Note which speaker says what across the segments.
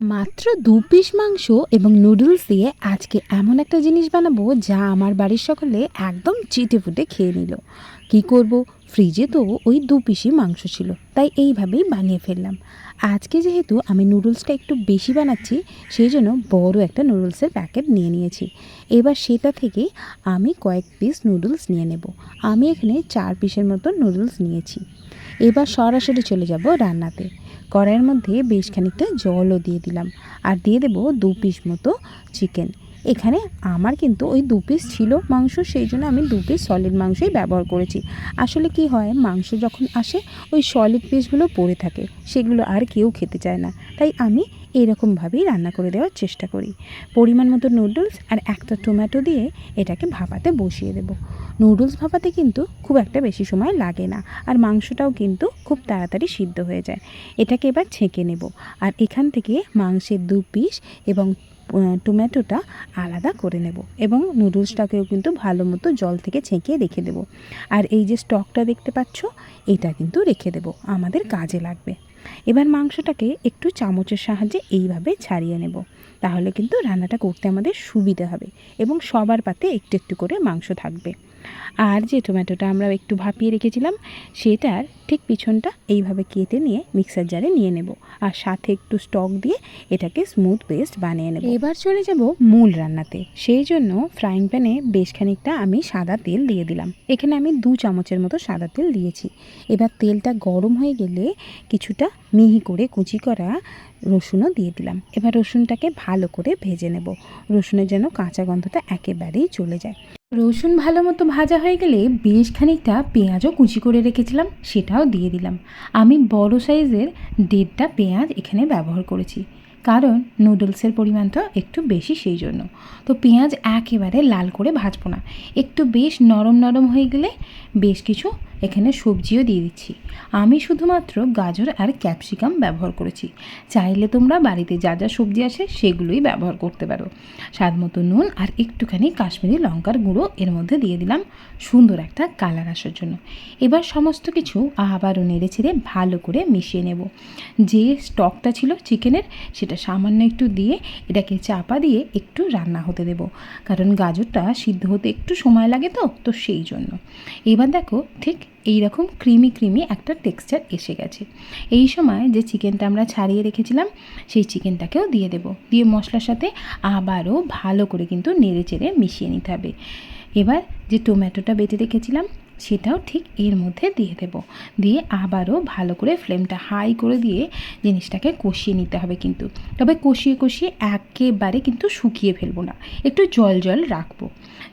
Speaker 1: মাত্র দু পিস মাংস এবং নুডলস দিয়ে আজকে এমন একটা জিনিস বানাবো যা আমার বাড়ির সকলে একদম চিটে ফুটে খেয়ে নিল। কি করব? ফ্রিজে তো ওই দু পিসই মাংস ছিল, তাই এইভাবেই বানিয়ে ফেললাম। আজকে যেহেতু আমি নুডলসটা একটু বেশি বানাচ্ছি, সেই জন্য বড় একটা নুডলসের প্যাকেট নিয়ে নিয়েছি। এবার সেটা থেকে আমি কয়েক পিস নুডলস নিয়ে নেব। আমি এখানে চার পিসের মতো নুডলস নিয়েছি। এবার সরাসরি চলে যাব রান্নাতে। কড়াইয়ের মধ্যে বেশ খানিকটা জলও দিয়ে দিলাম। আর দিয়ে দেবো দু পিস মতো চিকেন। এখানে আমার কিন্তু ওই দু পিস ছিল মাংস, সেই জন্য আমি দু পিস সলিড মাংসই ব্যবহার করেছি। আসলে কি হয়, মাংস যখন আসে, ওই সলিড পিসগুলো পড়ে থাকে, সেগুলো আর কেউ খেতে চায় না। তাই আমি এরকমভাবেই রান্না করে দেওয়ার চেষ্টা করি। পরিমাণ মতো নুডলস আর একটা টমেটো দিয়ে এটাকে ভাপাতে বসিয়ে দেবো। নুডলস ভাপাতে কিন্তু খুব একটা বেশি সময় লাগে না, আর মাংসটাও কিন্তু খুব তাড়াতাড়ি সিদ্ধ হয়ে যায়। এটাকে এবার ছেঁকে নেব। আর এখান থেকে মাংসের দু পিস এবং টমেটোটা আলাদা করে নেব এবং নুডলসটাকেও কিন্তু ভালো মতো জল থেকে ছেঁকে রেখে দেব। আর এই যে স্টকটা দেখতে পাচ্ছ, এটা কিন্তু রেখে দেব। আমাদের কাজে লাগবে। এবার মাংসটাকে একটু চামচের সাহায্যে এইভাবে ছাড়িয়ে নেব। তাহলে কিন্তু রান্নাটা করতে আমাদের সুবিধা হবে এবং সবার পাতে একটু একটু করে মাংস থাকবে। আর যে টমেটোটা আমরা একটু ভাপিয়ে রেখেছিলাম সেটার ঠিক পিছনটা এইভাবে কেটে নিয়ে মিক্সার জারে নিয়ে নেব আর সাথে একটু স্টক দিয়ে এটাকে স্মুথ পেস্ট বানিয়ে নেব। এবার চলে যাব মূল রান্নাতে। সেই জন্য ফ্রাইং প্যানে বেশ খানিকটা আমি সাদা তেল দিয়ে দিলাম। এখানে আমি দু চামচের মতো সাদা তেল দিয়েছি। এবার তেলটা গরম হয়ে গেলে কিছুটা মিহি করে কুচি করা রসুনও দিয়ে দিলাম। এবার রসুনটাকে ভালো করে ভেজে নেব। রসুনের যেন কাঁচা গন্ধটা একেবারেই চলে যায়। রসুন ভালো মতো ভাজা হয়ে গেলে বেশ খানিকটা পেঁয়াজও কুচি করে রেখেছিলাম, সেটাও দিয়ে দিলাম। আমি বড় সাইজের দেড়টা পেঁয়াজ এখানে ব্যবহার করেছি, কারণ নুডলসের পরিমাণটা একটু বেশি সেই জন্য। তো পেঁয়াজ একেবারে লাল করে ভাজবো না, একটু বেশ নরম নরম হয়ে গেলে বেশ কিছু এখানে সবজিও দিয়ে দিচ্ছি। আমি শুধুমাত্র গাজর আর ক্যাপসিকাম ব্যবহার করেছি। চাইলে তোমরা বাড়িতে যা যা সবজি আসে সেগুলোই ব্যবহার করতে পারো। স্বাদ মতো নুন আর একটুখানি কাশ্মীরি লঙ্কার গুঁড়ো এর মধ্যে দিয়ে দিলাম সুন্দর একটা কালার আসার জন্য। এবার সমস্ত কিছু আবারও নেড়ে ছেড়ে ভালো করে মিশিয়ে নেব। যে স্টকটা ছিল চিকেনের, সেটা সামান্য একটু দিয়ে এটাকে চাপা দিয়ে একটু রান্না হতে দেব। কারণ গাজরটা সিদ্ধ হতে একটু সময় লাগে তো তো সেই জন্য। এবার দেখো ঠিক এই রকম ক্রিমি ক্রিমি একটা টেক্সচার এসে গেছে। এই সময় যে চিকেনটা আমরা ছাড়িয়ে রেখেছিলাম, সেই চিকেনটাকেও দিয়ে দেব। দিয়ে মশলার সাথে আবারও ভালো করে কিন্তু নেড়ে চেড়ে মিশিয়ে নিতে হবে। এবার যে টমেটোটা বেটে রেখেছিলাম সেটাও ঠিক এর মধ্যে দিয়ে দেব। দিয়ে আবারও ভালো করে ফ্লেমটা হাই করে দিয়ে জিনিসটাকে কষিয়ে নিতে হবে কিন্তু। তবে কষিয়ে কষিয়ে একেবারে কিন্তু শুকিয়ে ফেলব না। একটু জল জল রাখব।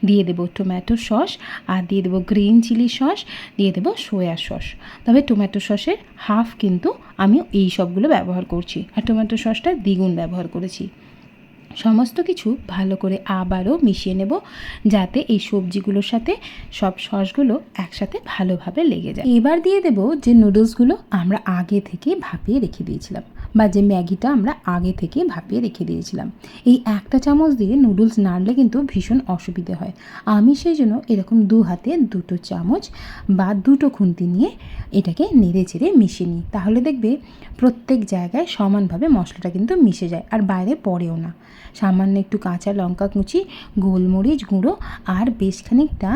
Speaker 1: দিয়ে দেবো টমেটো সস আর দিয়ে দেবো গ্রিন চিলি সস, দিয়ে দেবো সোয়া সস। তবে টমেটো সসের হাফ কিন্তু আমি এই সবগুলো ব্যবহার করছি। আর টমেটো সসটা দ্বিগুণ ব্যবহার করেছি। সমস্ত কিছু ভালো করে আবারও মিশিয়ে নেব যাতে এই সবজিগুলোর সাথে সব সসগুলো একসাথে ভালোভাবে লেগে যায়। এবার দিয়ে দেব যে নুডলসগুলো আমরা আগে থেকে ভাপিয়ে রেখে দিয়েছিলাম। বা যে ম্যাগিটা আমরা আগে থেকে ভাপিয়ে রেখে দিয়েছিলাম। এই একটা চামচ দিয়ে নুডলস নাড়লে কিন্তু ভীষণ অসুবিধে হয়। আমি সেই জন্য এরকম দু হাতে দুটো চামচ বা দুটো খুন্তি নিয়ে এটাকে নেড়ে চেড়ে মিশিয়ে নিই। তাহলে দেখবে প্রত্যেক জায়গায় সমানভাবে মশলাটা কিন্তু মিশে যায়, আর বাইরে পড়েও না। সামান্য একটু কাঁচা লঙ্কা কুচি, গোলমরিচ গুঁড়ো, আর বেশ খানিকটা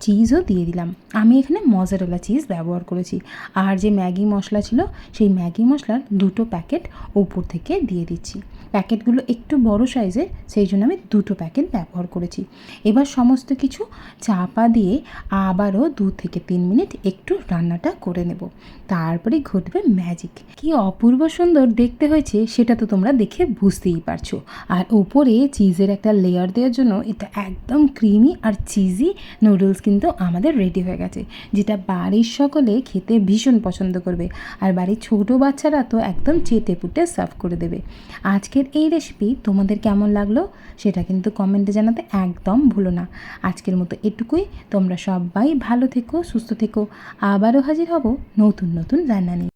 Speaker 1: চিজও দিয়ে দিলাম। আমি এখানে মজারেলা চিজ ব্যবহার করেছি। আর যে ম্যাগি মশলা ছিল, সেই ম্যাগি মশলার দুটো প্যাকেট ওপর থেকে দিয়ে দিচ্ছি। প্যাকেটগুলো একটু বড় সাইজের সেই জন্য আমি দুটো প্যাকেট ব্যবহার করেছি। এবার সমস্ত কিছু চাপা দিয়ে আবারও দু থেকে তিন মিনিট একটু রান্নাটা করে নেব। তারপরে ঘটবে ম্যাজিক কি অপূর্ব সুন্দর দেখতে হয়েছে, সেটা তো তোমরা দেখে বুঝতেই পারছ। আর ওপরে চিজের একটা লেয়ার দেওয়ার জন্য এটা একদম ক্রিমি আর চিজি নুডলস কিন্তু আমাদের রেডি হয়ে গেছে, যেটা বাড়ির সকলে খেতে ভীষণ পছন্দ করবে। আর বাড়ির ছোট বাচ্চারা তো একদম চেটে পুটে সার্ভ করে দেবে। আজকের এই রেসিপি তোমাদের কেমন লাগল সেটা কিন্তু কমেন্টে জানাতে একদম ভুলো না। আজকের মতো এটুকুই, তোমরা সবাই ভালো থেকো, সুস্থ থেকো, আবারও হাজির হব নতুন নতুন রান্না নিয়ে।